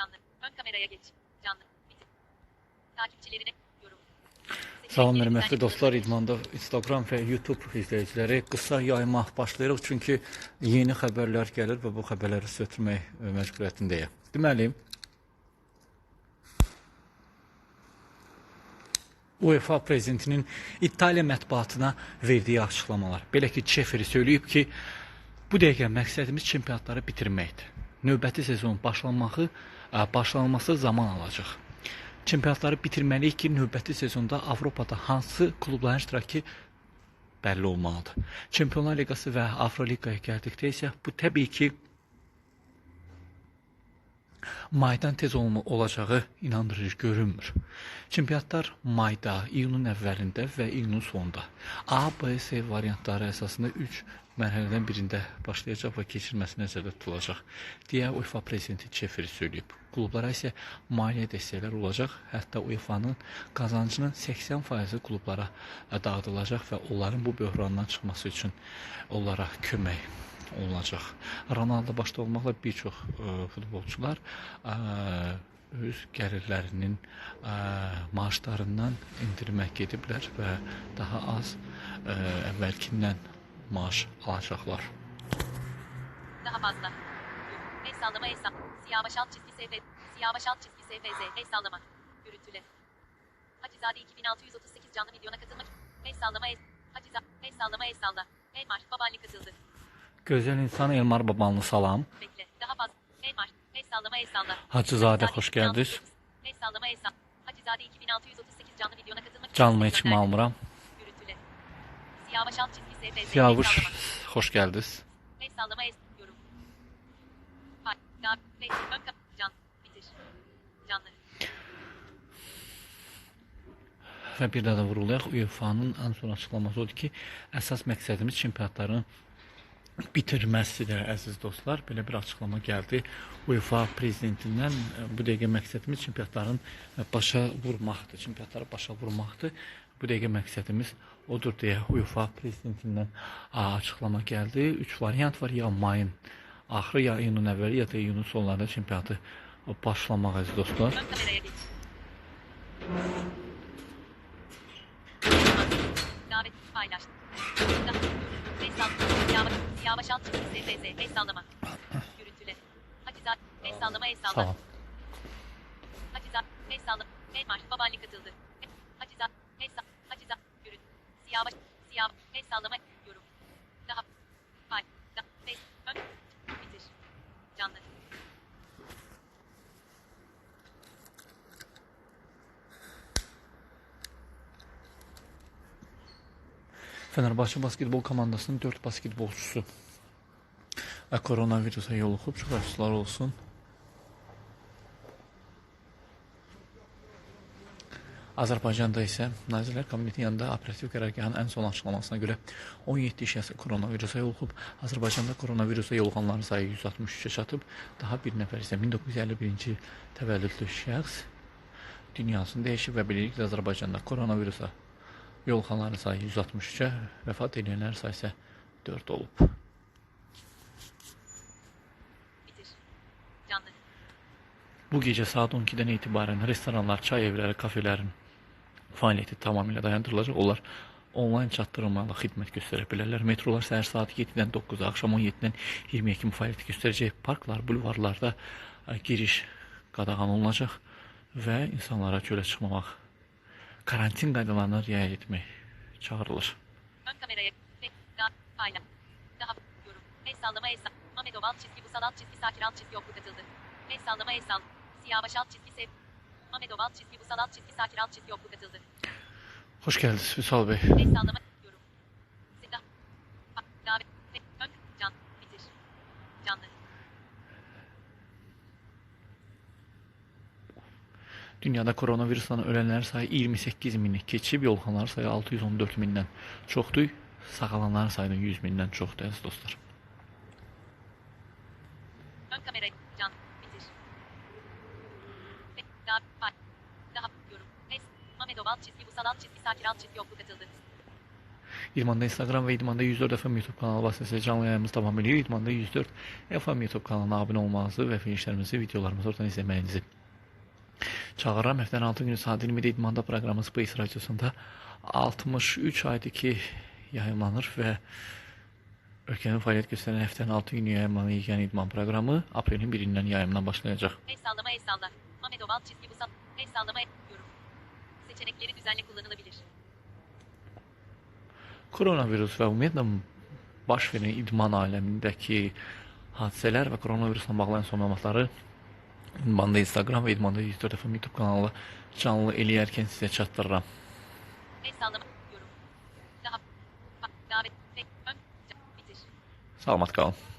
Canlı. Ön kameraya geç. Canlı. Bitir. Takipçilerine yorum. Salam hörmətli dostlar. İdmanda Instagram və YouTube izləyiciləri qısa yaymaq başlayırıq çünki yeni xəbərlər gəlir və bu xəbərləri sötürmək məcburiyyətindəyəm. Deməli, UEFA prezidentinin İtaliya mətbuatına verdiyi açıqlamalar. Belə ki, Çeferi söyləyib ki, bu dəqiqə məqsədimiz çempionatları bitirməkdir. Növbəti sezonun başlanması, ə, başlanması zaman alacaq. Çempionatları bitirməliyik ki, növbəti sezonda Avropada hansı klubların iştirakı bəlli olmalıdır. Çempionlar Liqası və Avroliqaya gəldikdə isə bu təbii ki maydan tez olma olacağı inandırıcı görünmür. Çempionatlar mayda, iyunun əvvəlində və iyunun sonunda A, B, C variantları əsasında 3 mərhələdən birində başlayacaq və keçirilməsi nəzərdə tutulacaq deyə UEFA prezidenti Çeferi söyləyib. Klublara isə maliyyə dəstəklər olacaq. Hətta UEFA-nın qazancının 80%-i klublara dağıdılacaq və onların bu böhrandan çıxması üçün onlara kömək olunacaq. Ronaldo başda olmaqla bir çox ə, futbolçular ə, öz gəlirlərinin ə, maaşlarından endirmək gediblər və daha az ə, əvvəlkindən maaş alacaqlar. Daha fazla. El sallama el sallama. Alt çizgi SF. Siyah baş alt çizgi SFZ. El sallama. Görüntüle. Hacizade 2638 canlı videona katılmak. El sallama el. Hacizade. El sallama el salla. Elmar. Babaanne katıldı. Gözəl insan Elmar Babanlı salam. Bekle. Daha fazla. Elmar. El sallama el salla. Xoş 2638. gəldiniz. El sallama el salla. Hacizade 2638 canlı videona katılmak. Canlı gönderdi. almıram. Görüntüle. Siyah baş alt çizgi SFZ. El Siyavuş sallama. xoş gəldiniz. El sallama el yorum. Can. Bitir. Canlı. Və bir daha da vurulayaq. UEFA-nın ən son açıqlaması odur ki, əsas məqsədimiz çempionatların bitirməsidir, əziz dostlar. Belə bir açıqlama gəldi UEFA prezidentindən. Bu dəqiqə məqsədimiz çempionatların başa vurmaqdır. Çempionatları başa vurmaqdır. Bu dəqiqə məqsədimiz odur deyə UEFA prezidentindən açıqlama gəldi. 3 variant var. Ya mayın axırı, ya iyunun əvvəli, ya da iyunun sonlarında çempionatı başlamaq əziz dostlar. Çizgi SFZ. El sallama. Görüntüle. Haciza. El sallama el salla. Salam. Haciza. El sallama. Elmar. Babaanne katıldı. Haciza. El sallama. Haciza. Görüntü. Siyah baş. Siyah. El sallama. Yorum. Daha. Pay. Da. Beş. Ön. Bitir. Canlı. Fenerbahçe basketbol komandasının 4 basketbolçusu və koronavirusa yoluxub. Çox əfsuslar olsun. Azərbaycanda isə Nazirlər Kabinetinin yanında operativ qərargahın ən son açıqlamasına görə 17 şəxs koronavirusa yoluxub. Azərbaycanda koronavirusa yoluxanların sayı 163-ə çatıb. Daha bir nəfər isə 1951-ci təvəllüdlü şəxs dünyasını dəyişib və beləliklə Azərbaycanda koronavirusa yoluxanların sayı 163-ə, vəfat edənlərin sayı isə 4 olub. Bu gecə saat 12-dən etibarən restoranlar, çay evləri, kafelerin fəaliyyəti tamamilə dayandırılacaq. Onlar onlayn çatdırılmalı xidmət göstərə bilərlər. Metrolar səhər saat 7-dən 9-a, axşam 17-dən 20-yə kimi fəaliyyət göstərəcək. Parklar, bulvarlarda ə, giriş qadağan olunacaq və insanlara çölə çıxmamaq, karantin qaydalarına riayət etmək çağırılır. Ön kameraya ve payla. Daha yorum. El sallama el. Mamedov alt çizgi bu alt çizgi Sakir alt çizgi yoklu katıldı. El sallama el. Siyah baş alt çizgi sev. Mamedov alt çizgi bu alt çizgi Sakir alt çizgi yoklu katıldı. Xoş gəldiniz Vüsal bəy. El sallama yorum. Silah. Ha, davet. Ve ön can. Bitir. Canlı. Dünyada koronavirusdan ölənlərin sayı 28 mini keçib, yoluxanların sayı 614 mindən çoxdur. Sağalanların sayı da 100 mindən çoxdur əziz dostlar. Ön kamera can. Bitir. Ve da pay. Daha yorum. Es. Mamedov alt çizgi bu alt çizgi Sakir alt çizgi yoklu katıldı. İdmanda Instagram və İdmanda 104 FM YouTube kanalı vasitəsilə canlı yayımımız davam edir. İdmanda 104 FM YouTube kanalına abunə olmanızı və finişlərimizi, videolarımızı oradan izləməyinizi çağırıram. Həftənin 6 günü saat 20-də İdmanda proqramı Space Radiosunda 63 aydır ki yayımlanır və ölkənin fəaliyyət göstərən həftənin 6 günü yayımlanan yeganə idman proqramı aprelin 1-dən yayımdan başlayacaq. El sallama el salla. Mamedo alt çizgi bu sal. El sallama yorum. Seçenekleri düzenle kullanılabilir. Koronavirus və ümumiyyətlə baş verən idman aləmindəki hadisələr və koronavirusla bağlı ən son məlumatları İdmanda Instagram və İdmanda 104 FM YouTube kanalı canlı eləyərkən sizə çatdırıram. El sallama yorum.